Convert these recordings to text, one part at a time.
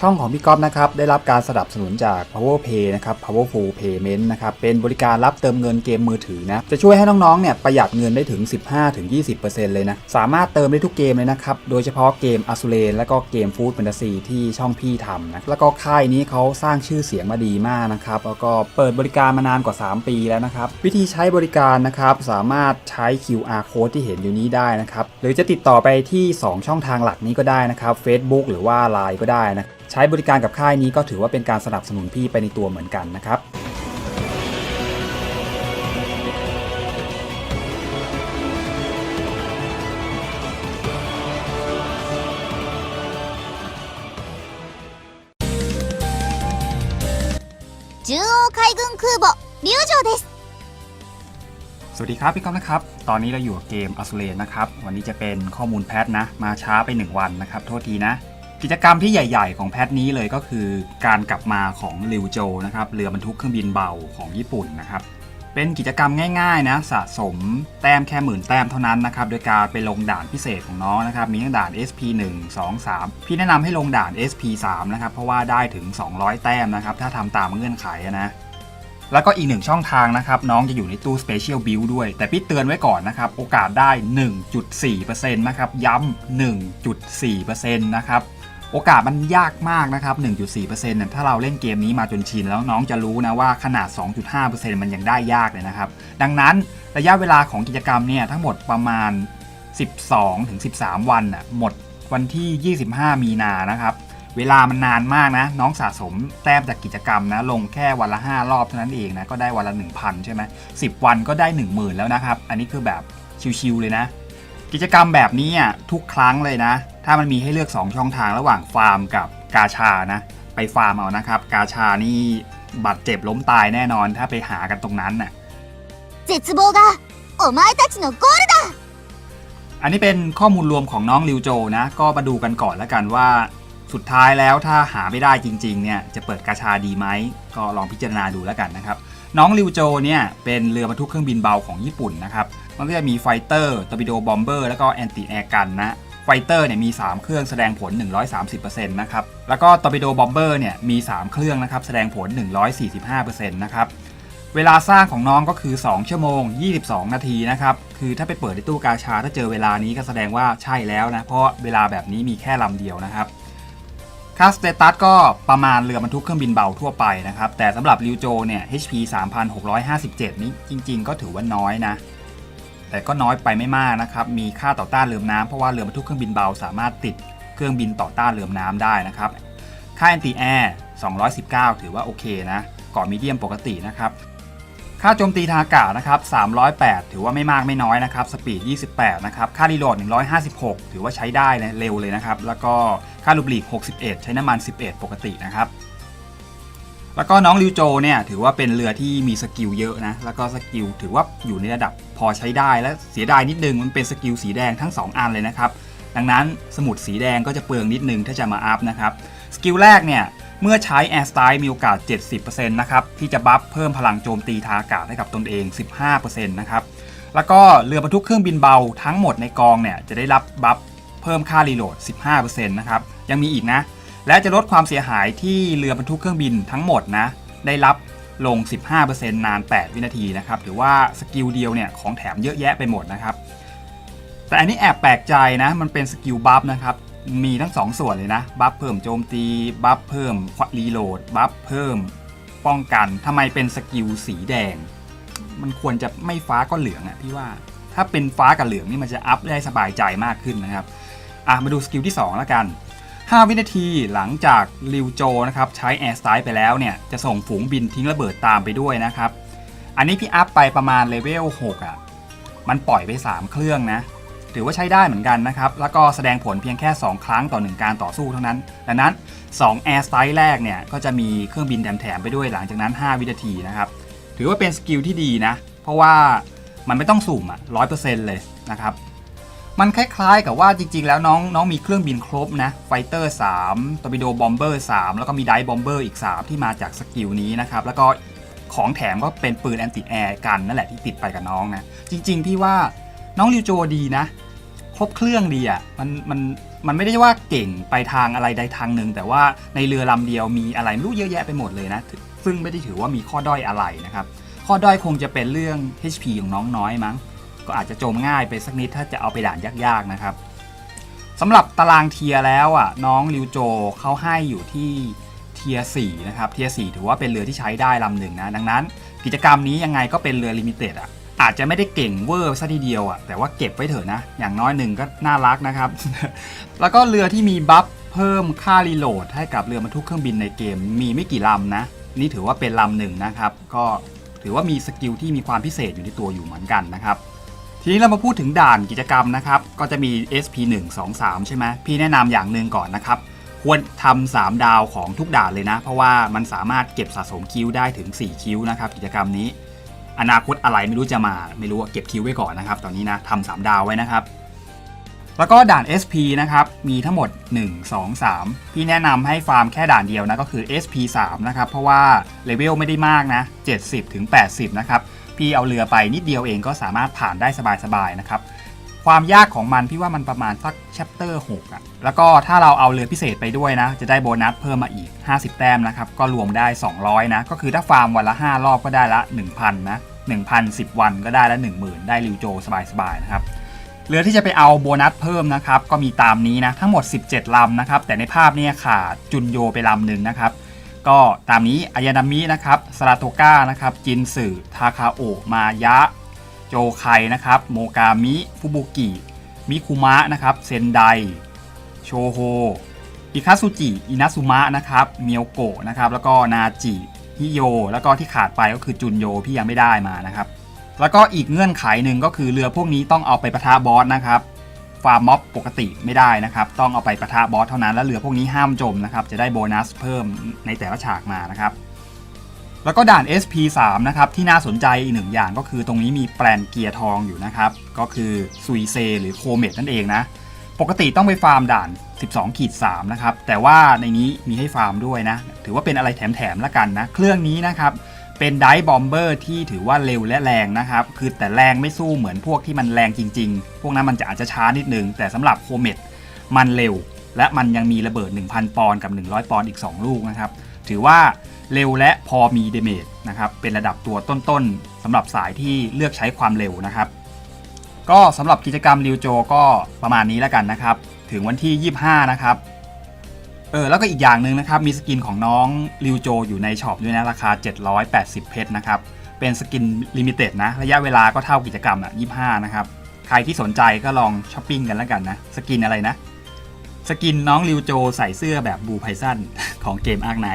ช่องของพี่ก๊อฟนะครับได้รับการสนับสนุนจาก Power Pay นะครับ Powerful Payment นะครับเป็นบริการรับเติมเงินเกมมือถือนะจะช่วยให้น้องๆเนี่ยประหยัดเงินได้ถึง 15-20%เลยนะสามารถเติมได้ทุกเกมเลยนะครับโดยเฉพาะเกมอ s ูเลนและก็เกมฟู้ดแฟนตาซีที่ช่องพี่ทำนะแล้วก็ค่ายนี้เขาสร้างชื่อเสียงมาดีมากนะครับแล้วก็เปิดบริการมานานกว่า 3 ปีแล้วนะครับวิธีใช้บริการนะครับสามารถใช้ QR code ที่เห็นอยู่นี้ได้นะครับหรือจะติดต่อไปที่ 2 ช่องทางหลักนี้ก็ได้นะครับ Facebook หรือว่า Line ก็ได้นะใช้บริการกับค่ายนี้ก็ถือว่าเป็นการสนับสนุนพี่ไปในตัวเหมือนกันนะครับ 中央海軍空母龍城です สวัสดีครับพี่ก๊อฟนะครับ ตอนนี้เราอยู่กับเกมอ s ูเลนนะครับ วันนี้จะเป็นข้อมูลแพทนะ มาช้าไป 1 วันนะครับ โทษทีนะ กิจกรรมที่ใหญ่ ๆ ของแพทนี้เลยก็คือการกลับมาของริวโจนะครับเรือบรรทุกเครื่องบินเบาของญี่ปุ่นนะครับเป็นกิจกรรมง่ายๆนะสะสมแต้มแค่หมื่นแต้มเท่านั้นนะครับโดยการไปลงด่านพิเศษของน้องนะครับมีทั้งด่าน SP 1 2 3 พี่แนะนำให้ลงด่าน SP 3นะครับเพราะว่าได้ถึง 200 แต้มนะครับถ้าทำตามเงื่อนไขนะแล้วก็อีกหนึ่งช่องทางนะครับ น้องจะอยู่ในตู้ Special Build ด้วย แต่พี่เตือนไว้ก่อนนะครับ โอกาสได้ 1.4%นะครับ ย้ำ 1.4%นะครับ โอกาสมันยากมากนะครับ 1.4%เนี่ยถ้าเราเล่นเกมนี้มาจนชินแล้วน้องจะรู้นะว่าขนาด 2.5%มันยังได้ยากเลยนะครับ ดังนั้นระยะเวลาของกิจกรรมเนี่ยทั้งหมดประมาณ 12-13 วันน่ะหมดวันที่ 25 มีนานะครับ เวลามันนานมากนะ น้องสะสมแต้มจากกิจกรรมนะ ลงแค่วันละ 5 รอบเท่านั้นเองนะ ก็ได้วันละ 1,000 ใช่ไหม10 วันก็ได้ 10,000 แล้วนะครับ อันนี้คือแบบชิวๆเลยนะ กิจกรรมแบบนี้อ่ะทุกครั้งเลยนะ ถ้ามันมีให้เลือก 2 ช่องทางระหว่างฟาร์มกับกาชานะ ไปฟาร์มเอานะครับ กาชานี่บาดเจ็บล้มตายแน่นอน ถ้าไปหากันตรงนั้นน่ะ 絶望がお前たちのゴールだ อันนี้เป็นข้อมูลรวมของน้องริวโจนะ ก็มาดูกันก่อนแล้วกันว่า สุดท้ายแล้วถ้าหาไม่ได้จริงๆเนี่ยจะเปิดกาชาดีไหม ก็ลองพิจารณาดูแล้วกันนะครับ น้องริวโจเนี่ยเป็นเรือบรรทุกเครื่องบินเบาของญี่ปุ่นนะครับ มันก็จะมีไฟเตอร์ตอร์ปิโดบอมเบอร์แล้วก็แอนติแอร์กันนะไฟเตอร์เนี่ยมี 3 เครื่องแสดงผล 130%นะครับ แล้วก็ตอร์ปิโดบอมเบอร์เนี่ยมี 3 เครื่องนะครับแสดงผล 145%นะครับ เวลาสร้างของน้องก็คือ 2 ชั่วโมง 22 นาทีนะครับ คือถ้าไปเปิดในตู้กาชาถ้าเจอเวลานี้ก็แสดงว่าใช่แล้วนะ เพราะเวลาแบบนี้มีแค่ลำเดียวนะครับค่าสเตตัสก็ประมาณเรือบรรทุกเครื่องบินเบาทั่วไปนะครับ แต่สำหรับริวโจเนี่ย HP 3657 นี้จริง ๆ ก็ถือว่าน้อยนะ แต่ก็น้อยไปไม่มากนะครับ มีค่าต่อต้านเรือน้ำเพราะว่าเรือบรรทุกเครื่องบินเบาสามารถติดเครื่องบินต่อต้านเรือน้ำได้นะครับ ค่า anti air 219 ถือว่าโอเคนะก่อมีเดียมปกตินะครับ ค่าโจมตีทางอากาศนะครับ 308 ถือว่าไม่มากไม่น้อยนะครับ สปีด 28 นะครับ ค่ารีโหลด 156 ถือว่าใช้ได้นะเร็วเลยนะครับ แล้วก็ค่าลูบลีก 61 ใช้น้ำมัน 11 ปกตินะครับ แล้วก็น้องริวโจเนี่ยถือว่าเป็นเรือที่มีสกิลเยอะนะ แล้วก็สกิลถือว่าอยู่ในระดับพอใช้ได้และเสียดายนิดนึงมันเป็นสกิลสีแดงทั้ง 2 อันเลยนะครับ ดังนั้นสมุดสีแดงก็จะเปลืองนิดนึงถ้าจะมาอัพนะครับ สกิลแรกเนี่ยเมื่อใช้ Air Style มีโอกาส 70%นะครับที่จะบัฟเพิ่มพลังโจมตีทางอากาศให้กับตนเอง 15%นะครับ แล้วก็เรือบรรทุกเครื่องบินเบาทั้งหมดในกองเนี่ยจะได้รับบัฟเพิ่มค่ารีโหลด 15%นะครับ ยังมีอีกนะ และจะลดความเสียหายที่เรือบรรทุกเครื่องบินทั้งหมดนะได้รับลง 15%นาน 8 วินาทีนะครับหรือว่าสกิลเดียวเนี่ยของแถมเยอะแยะไปหมดนะครับ แต่อันนี้แอบแปลกใจนะมันเป็นสกิลบัฟนะครับมีทั้ง 2 ส่วนเลยนะบัฟเพิ่มโจมตีบัฟเพิ่มควรีโหลดบัฟเพิ่มป้องกันทำไมเป็นสกิลสีแดง มันควรจะไม่ฟ้าก็เหลืองอะพี่ว่าถ้าเป็นฟ้ากับเหลืองนี่มันจะอัพได้สบายใจมากขึ้นนะครับอะมาดูสกิลที่ 2 แล้วกัน 5 วินาทีหลังจากริวโจนะครับใช้แอร์สไตล์ไปแล้วเนี่ยจะส่งฝูงบินทิ้งระเบิดตามไปด้วยนะครับ อันนี้พี่อัพไปประมาณเลเวล6อะมันปล่อยไป 3 เครื่องนะถือว่าใช้ได้เหมือนกันนะครับ แล้วก็แสดงผลเพียงแค่ 2 ครั้งต่อ 1 การต่อสู้เท่านั้น ดังนั้น2 Air Strike แรกเนี่ยก็จะมีเครื่องบินแถมๆไปด้วยหลังจากนั้น 5 วินาทีนะครับ ถือว่าเป็นสกิลที่ดีนะ เพราะว่ามันไม่ต้องสุ่มอะร้อยเปอร์เซ็นต์เลยนะครับ มันคล้ายๆ กับว่าจริง ๆ แล้วน้องน้องมีเครื่องบินครบนะไฟเตอร์3ตอร์ปิโดบอมเบอร์3แล้วก็มีไดบอมเบอร์อีก 3 ที่มาจากสกิลนี้นะครับ แล้วก็ของแถมก็เป็นปืนแอนติแอร์กันนั่นแหละที่ติดไปกับน้องนะ จริง ๆ พี่ว่าน้องริวโจดีนะ ครบเครื่องดีอะมันมันมันไม่ได้ว่าเก่งไปทางอะไรใดทางหนึ่งแต่ว่าในเรือลำเดียวมีอะไรไม่รู้เยอะแยะไปหมดเลยนะ ซึ่งไม่ได้ถือว่ามีข้อด้อยอะไรนะครับ ข้อด้อยคงจะเป็นเรื่อง HP ของน้องน้อยมั้ง ก็อาจจะจมง่ายไปสักนิดถ้าจะเอาไปด่านยากๆนะครับสำหรับตารางเทียแล้วอะน้องริวโจเขาให้อยู่ที่เทียร์4นะครับเทียร์4ถือว่าเป็นเรือที่ใช้ได้ลำหนึ่งนะดังนั้น กิจกรรมนี้ยังไงก็เป็นเรือลิมิเต็ดอะอาจจะไม่ได้เก่งเวอร์ซะทีเดียวอะแต่ว่าเก็บไว้เถอะนะ อย่างน้อยหนึ่งก็น่ารักนะครับ แล้วก็เรือที่มีบัฟเพิ่มค่ารีโหลดให้กับเรือบรรทุกเครื่องบินในเกม มีไม่กี่ลำนะ นี่ถือว่าเป็นลำหนึ่งนะครับ ก็ถือว่ามีสกิลที่มีความพิเศษอยู่ในตัวอยู่เหมือนกันนะครับ ทีนี้เรามาพูดถึงด่านกิจกรรมนะครับ ก็จะมี SP 1 2 3 ใช่ไหมพี่แนะนำอย่างหนึ่งก่อนนะครับ ควรทำ3ดาวของทุกด่านเลยนะ เพราะว่ามันสามารถเก็บสะสมคิวได้ถึง 4 คิวนะครับ กิจกรรมนี้ อนาคตอะไรไม่รู้จะมา ไม่รู้เก็บคิวไว้ก่อนนะครับ ตอนนี้นะทำ3ดาวไว้นะครับ แล้วก็ด่าน SP นะครับ มีทั้งหมด 1 2 3 พี่แนะนำให้ฟาร์มแค่ด่านเดียวนะก็คือ SP 3นะครับ เพราะว่าเลเวลไม่ได้มากนะ 70ถึง80 นะครับ พี่เอาเรือไปนิดเดียวเองก็สามารถผ่านได้สบายๆนะครับ ความยากของมันพี่ว่ามันประมาณสักแชปเตอร์6อะแล้วก็ถ้าเราเอาเรือพิเศษไปด้วยนะ จะได้โบนัสเพิ่มมาอีก 50 แต้มนะครับ ก็รวมได้ 200 นะ ก็คือถ้าฟาร์มวันละ 5 รอบก็ได้ละ 1,000 นะ1,000 10 วันก็ได้ละ 10,000 ได้ริวโจสบายๆนะครับเรือที่จะไปเอาโบนัสเพิ่มนะครับ ก็มีตามนี้นะ ทั้งหมด 17 ลำนะครับ แต่ในภาพเนี่ยขาดจุนโยไปลำหนึ่งนะครับ ก็ตามนี้อายานามินะครับสราโตก้านะครับจินสึทาคาโอมายะ โจไคนะครับโมกามิฟุบุกิ มิคุมะนะครับเซนได โชโฮอิคาซุจิอินาซุมะนะครับเมียวโกะนะครับแล้วก็นาจิฮิโย แล้วก็ที่ขาดไปก็คือจุนโยพี่ยังไม่ได้มานะครับแล้วก็อีกเงื่อนไขหนึ่งก็คือเรือพวกนี้ต้องเอาไปประทะบอสนะครับ ฟาร์มม็อบปกติไม่ได้นะครับ ต้องเอาไปประทะบอสเท่านั้น และเรือพวกนี้ห้ามจมนะครับ จะได้โบนัสเพิ่มในแต่ละฉากมานะครับ แล้วก็ด่าน SP3 นะครับที่น่าสนใจอีกหนึ่งอย่างก็คือตรงนี้มีแปลนเกียร์ทองอยู่นะครับ ก็คือซุยเซหรือโคเมตนั่นเองนะ ปกติต้องไปฟาร์มด่าน 12ขีด3นะครับ แต่ว่าในนี้มีให้ฟาร์มด้วยนะ ถือว่าเป็นอะไรแถมๆแล้วกันนะ เครื่องนี้นะครับ เป็นไดบอมเบอร์ที่ถือว่าเร็วและแรงนะครับ คือแต่แรงไม่สู้เหมือนพวกที่มันแรงจริง ๆ พวกนั้นมันจะอาจจะช้านิดนึง แต่สำหรับโคเมตมันเร็ว และมันยังมีระเบิด 1,000 ปอนด์กับ 100 ปอนด์อีก 2 ลูกนะครับ ถือว่าเร็วและพอมีเดเมจนะครับ เป็นระดับตัวต้นๆสำหรับสายที่เลือกใช้ความเร็วนะครับ ก็สำหรับกิจกรรมริวโจก็ประมาณนี้แล้วกันนะครับ ถึงวันที่ 25 นะครับ ออแล้วก็อีกอย่างหนึ่งนะครับ มีสกินของน้องริวโจอยู่ในช็อปด้วยนะ ราคา 780 เพชรนะครับ เป็นสกินลิมิเต็ดนะ ระยะเวลาก็เท่ากิจกรรมอะ25 นะครับ ใครที่สนใจก็ลองช้อปปิ้งกันแล้วกันนะ สกินอะไรนะ สกินน้องริวโจใส่เสื้อแบบบูไพซันของเกมอาร์คไน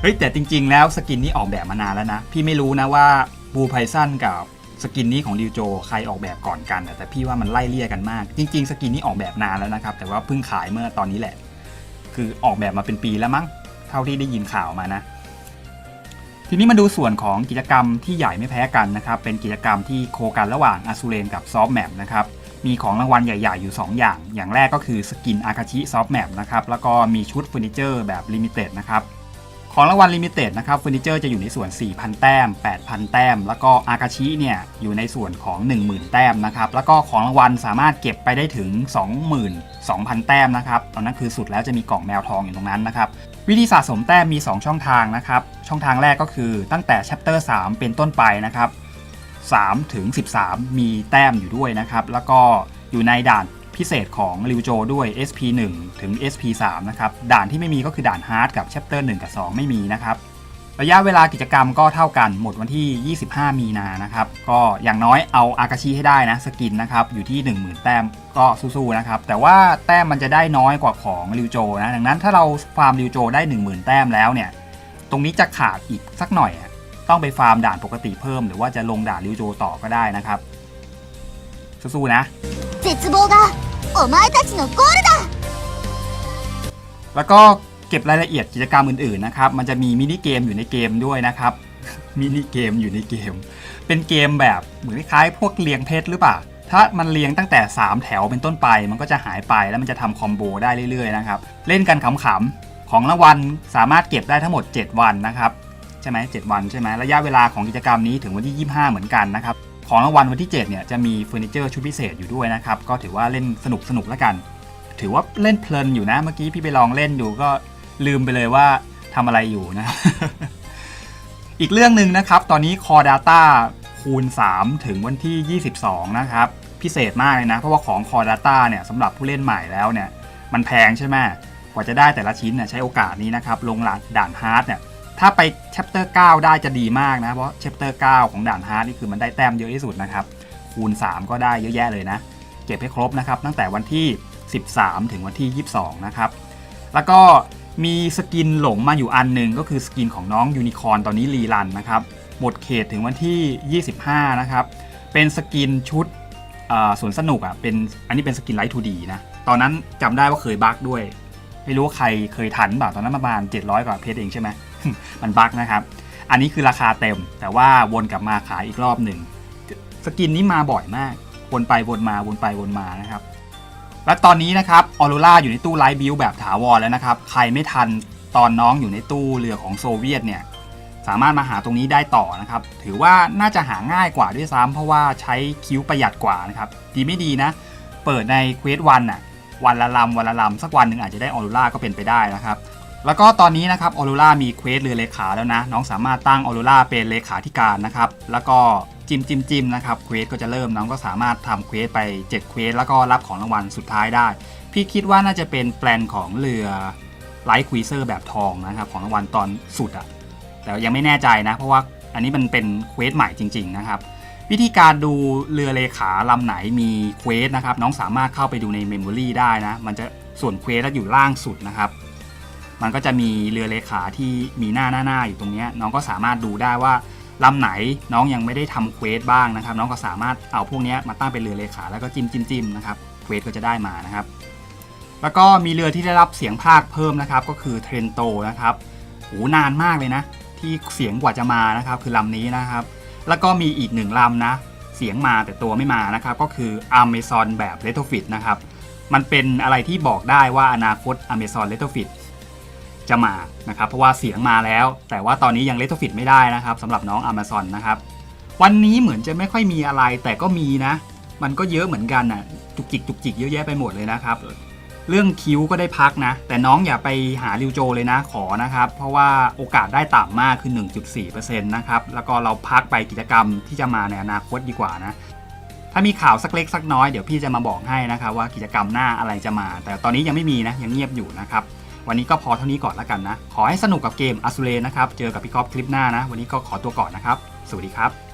เฮ้ยแต่จริง ๆ แล้วสกินนี้ออกแบบมานานแล้วนะ พี่ไม่รู้นะว่าบูไพซันกับ สกินนี้ของริวโจใครออกแบบก่อนกัน แต่พี่ว่ามันไล่เลี่ยกันมาก จริง ๆ สกินนี้ออกแบบนานแล้วนะครับ แต่ว่าเพิ่งขายเมื่อตอนนี้แหละ คือออกแบบมาเป็นปีแล้วมั้ง เท่าที่ได้ยินข่าวมานะ ทีนี้มาดูส่วนของกิจกรรมที่ใหญ่ไม่แพ้กันนะครับ เป็นกิจกรรมที่โคกันระหว่างอาซูเรนกับซอฟแมปนะครับ มีของรางวัลใหญ่ ๆ อยู่ 2 อย่าง อย่างแรกก็คือสกินอาคาชิซอฟแมปนะครับ แล้วก็มีชุดเฟอร์นิเจอร์แบบลิมิเต็ดนะครับ ของรางวัลลิมิเต็ดนะครับเฟอร์นิเจอร์จะอยู่ในส่วน 4,000 แต้ม 8,000 แต้ม แล้วก็อากาชิเนี่ยอยู่ในส่วนของ 10,000 แต้มนะครับแล้วก็ของรางวัลสามารถเก็บไปได้ถึง 22,000 แต้มนะครับตอนนั้นคือสุดแล้วจะมีกล่องแมวทองอยู่ตรงนั้นนะครับวิธีสะสมแต้มมี 2 ช่องทางนะครับช่องทางแรกก็คือตั้งแต่ chapter 3เป็นต้นไปนะครับ3ถึง13 มีแต้มอยู่ด้วยนะครับแล้วก็อยู่ในด่าน พิเศษของริวโจด้วย SP1 ถึง SP3 นะครับ ด่านที่ไม่มีก็คือด่านฮาร์ดกับแชปเตอร์1กับ 2 ไม่มีนะครับระยะเวลากิจกรรมก็เท่ากันหมดวันที่ 25 มีนานะครับ ก็อย่างน้อยเอาอากาชิให้ได้นะสกินนะครับ อยู่ที่ 10,000 แต้มก็สู้ๆนะครับ แต่ว่าแต้มมันจะได้น้อยกว่าของริวโจนะ ดังนั้นถ้าเราฟาร์มริวโจได้ 10,000 แต้มแล้วเนี่ย ตรงนี้จะขาดอีกสักหน่อย ต้องไปฟาร์มด่านปกติเพิ่มหรือว่าจะลงด่านริวโจต่อก็ได้นะครับ สู้ๆนะ お前たちのゴールだ แล้วก็เก็บรายละเอียดกิจกรรมอื่นๆนะครับ มันจะมีมินิเกมอยู่ในเกมด้วยนะครับ มินิเกมอยู่ในเกม เป็นเกมแบบเหมือนคล้ายๆพวกเรียงเพชรหรือเปล่า ถ้ามันเรียงตั้งแต่ 3 แถวเป็นต้นไป มันก็จะหายไปแล้วมันจะทำคอมโบได้เรื่อยๆนะครับ เล่นกันขำๆ ของรางวัลสามารถเก็บได้ทั้งหมด 7 วันนะครับ ใช่ไหม7วันใช่ไหมระยะเวลาของกิจกรรมนี้ถึงวันที่ 25 เหมือนกันนะครับ ของรางวัลวันที่ 7 เนี่ยจะมีเฟอร์นิเจอร์ชุดพิเศษอยู่ด้วยนะครับ ก็ถือว่าเล่นสนุกสนุกแล้วกัน ถือว่าเล่นเพลินอยู่นะ เมื่อกี้พี่ไปลองเล่นอยู่ก็ลืมไปเลยว่าทำอะไรอยู่นะ อีกเรื่องหนึ่งนะครับ ตอนนี้ Core Data คูณ 3 ถึงวันที่ 22 นะครับ พิเศษมากเลยนะ เพราะว่าของ Core Data เนี่ยสำหรับผู้เล่นใหม่แล้วเนี่ย มันแพงใช่ไหมกว่าจะได้แต่ละชิ้นเนี่ยใช้โอกาสนี้นะครับ ลงหลานด่านฮาร์ดเนี่ย ถ้าไป chapter 9ได้จะดีมากนะ เพราะ chapter 9ของด่านฮาร์ดนี่คือมันได้แต้มเยอะที่สุดนะครับ คูณ 3 ก็ได้เยอะแยะเลยนะ เก็บให้ครบนะครับ ตั้งแต่วันที่ 13 ถึงวันที่ 22 นะครับ แล้วก็มีสกินหลงมาอยู่อันหนึ่งก็คือสกินของน้องยูนิคอร์นตอนนี้รีรันนะครับ หมดเขตถึงวันที่ 25 นะครับ เป็นสกินชุดสวนสนุกอะเป็นอันนี้เป็นสกินไลท์ทูดีนะ ตอนนั้นจำได้ว่าเคยบั๊กด้วย ไม่รู้ว่าใครเคยทันเปล่าตอนนั้นประมาณ 700 กว่าเพชรเองใช่ไหม มันบั๊กนะครับ อันนี้คือราคาเต็ม แต่ว่าวนกลับมาขายอีกรอบหนึ่งสกินนี้มาบ่อยมาก วนไปวนมาวนไปวนมานะครับ และตอนนี้นะครับออโรราอยู่ในตู้ไลท์บิลแบบถาวรแล้วนะครับ ใครไม่ทันตอนน้องอยู่ในตู้เรือของโซเวียตเนี่ยสามารถมาหาตรงนี้ได้ต่อนะครับ ถือว่าน่าจะหาง่ายกว่าด้วยซ้ำเพราะว่าใช้คิ้วประหยัดกว่านะครับ ดีไม่ดีนะ เปิดในเควสวันน่ะวันละลำวันละลำสักวันหนึ่งอาจจะได้ออโรราก็เป็นไปได้นะครับ แล้วก็ตอนนี้นะครับออโรรามีเควสเรือเลขาแล้วนะ น้องสามารถตั้งออโรราเป็นเลขาธิการนะครับ แล้วก็จิ้มจิ้มจิ้มนะครับเควสก็จะเริ่มน้องก็สามารถทำเควสไป7เควสแล้วก็รับของรางวัลสุดท้ายได้ พี่คิดว่าน่าจะเป็นแปลนของเรือไลท์ควีเซอร์แบบทองนะครับของรางวัลตอนสุดอะแต่ยังไม่แน่ใจนะ เพราะว่าอันนี้มันเป็นเควสใหม่จริง ๆ นะครับ วิธีการดูเรือเลขาลำไหนมีเควสนะครับน้องสามารถเข้าไปดูในเมมโมรีได้นะ มันจะส่วนเควสอยู่ล่างสุดนะครับ มันก็จะมีเรือเลขาที่มีหน้าหน้าหน้าอยู่ตรงเนี้ยน้องก็สามารถดูได้ว่าลำไหนน้องยังไม่ได้ทำเควสบ้างนะครับ น้องก็สามารถเอาพวกนี้มาตั้งเป็นเรือเลขาแล้วก็จิ้มจิ้มจิ้มนะครับเควสก็จะได้มานะครับ แล้วก็มีเรือที่ได้รับเสียงภาคเพิ่มนะครับ ก็คือเทรนโตนะครับโหนานมากเลยนะ ที่เสียงกว่าจะมานะครับ คือลำนี้นะครับ แล้วก็มีอีกหนึ่งลำนะ เสียงมาแต่ตัวไม่มานะครับ ก็คือ Amazon แบบ Retrofit นะครับ มันเป็นอะไรที่บอกได้ว่าอนาคต Amazon Retrofit จะมานะครับเพราะว่าเสียงมาแล้ว แต่ว่าตอนนี้ยัง Retrofit ไม่ได้นะครับสำหรับน้อง Amazon นะครับวันนี้เหมือนจะไม่ค่อยมีอะไรแต่ก็มีนะ มันก็เยอะเหมือนกันน่ะจุกจิกจุกจิกเยอะแยะไปหมดเลยนะครับ เรื่องคิ้วก็ได้พักนะ แต่น้องอย่าไปหาริวโจเลยนะขอนะครับ เพราะว่าโอกาสได้ต่ำมากคือ 1.4%นะครับแล้วก็เราพักไปกิจกรรมที่จะมาในอนาคตดีกว่านะถ้ามีข่าวสักเล็กสักน้อยเดี๋ยวพี่จะมาบอกให้นะครับว่ากิจกรรมหน้าอะไรจะมา แต่ตอนนี้ยังไม่มีนะยังเงียบอยู่นะครับ วันนี้ก็พอเท่านี้ก่อนแล้วกันนะ ขอให้สนุกกับเกมอ s ูเรนะครับ เจอกับพี่ก๊อฟคลิปหน้านะ วันนี้ก็ขอตัวก่อนนะครับ สวัสดีครับ